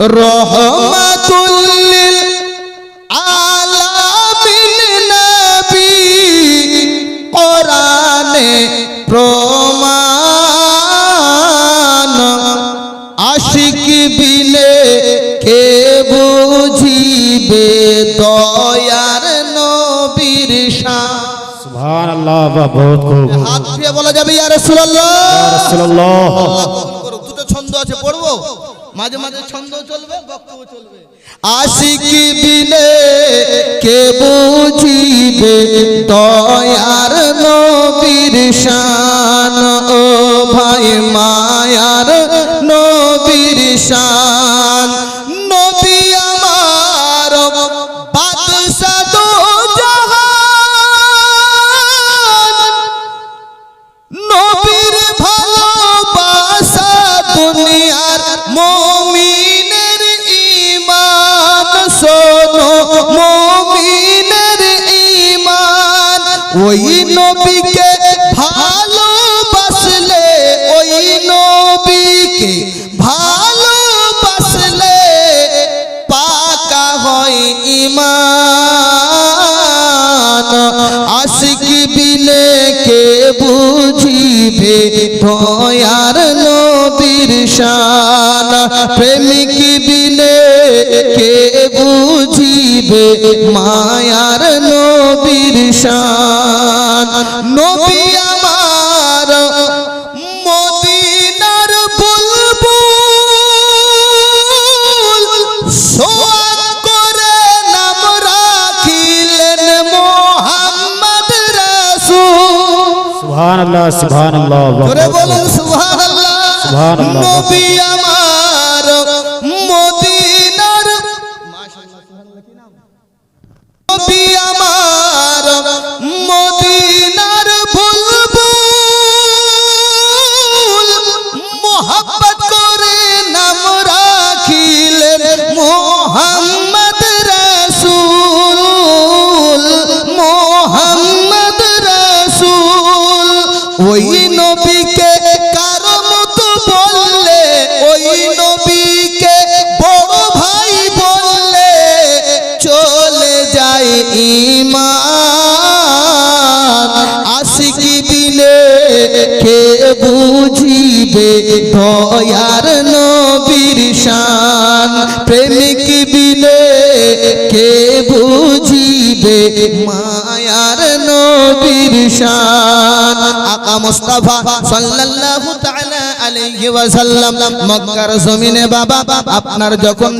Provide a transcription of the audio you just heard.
রহমাতুল্লিল আলামিন নবী কোরআনে প্রমাণ। আশিক বিলে কে বুঝিবে দয়ার নবীর শান। সুবহান আল্লাহ বা বহুত খুব হাত দিয়ে বলা যাবে ইয়া রাসূলুল্লাহ। রাসূলুল্লাহ। ছন্দ আছে, পড়ব? মাঝে মাঝে ছন্দ চলবে, বক্তব্য চলবে। আশিক বিনে কে বুঝিবে, দয়ার নবীর শান? ও ওই নবীকে ভালোবাসলে, ওই নবীকে ভালোবাসলে পাকা হয় ইমান আশিক বিলে কে বুঝিবে দয়ার নবীর শান। প্রেমিক বিলে কে বুঝিবে মায়ার নবীর শান নবী আমার মদিনার বুলবুল সোয়াগ করে নাম রাখিলেন মোহাম্মদ রাসূল। সুবহান আল্লাহ সুবহান আল্লাহ জোরে বলুন সুবহানাল্লাহ। সুবহানাল্লাহ। নবী আমার ওই নবীকে কারও মতো বললে, ওই নবীকে বড় ভাই বললে, চলে যায় ইমান আশিকি দিলে কে বুঝিবে দয়ার নবীর শান? প্রেমিক বিলে কে বুঝিবে মায়ার নবীর শান? আকা মুস্তাফা সাল্লাল্লাহু তাআলা আলাইহি ওয়াসাল্লাম, মক্কার জমিনে বাবা, আপনার যখন